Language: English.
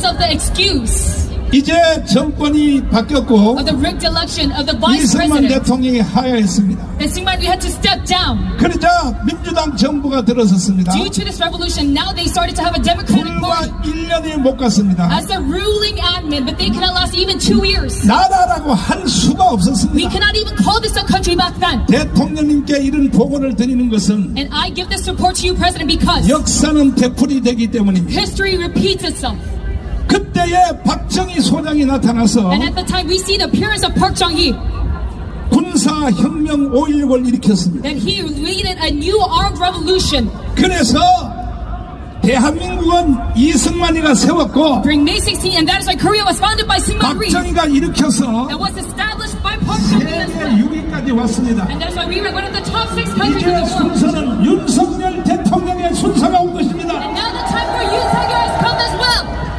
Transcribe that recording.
because of the excuse 이제 정권이 바뀌었고 of the rigged election of the vice 이승만 president, 대통령이 하야했습니다. that Syngman, you had to step down. 그러자 민주당 정부가 들어섰습니다. Due to this revolution, now they started to have a democratic 불과 party 1년이 못 갔습니다. as the ruling admin, but they cannot last even two years. 나라라고 할 수가 We 없었습니다. cannot even call this a country back then. 대통령님께 이런 보고를 드리는 것은 And I give this report to you, President, because 역사는 되풀이되기 때문입니다. history repeats itself. 그때에 박정희 소장이 나타나서 And at the time, we see the appearance of Park Chung-hee, 군사혁명 5.16을 일으켰습니다. that he leaded a new armed revolution 그래서 대한민국은 이승만이가 세웠고 during May 16, and that is why Korea was founded by Syngman Rhee 박정희가 일으켜서 and was established by Park Chung-hee as 세계 well. 6위까지 왔습니다. And that's why we were one of the top six countries 이제 in the world. 순서는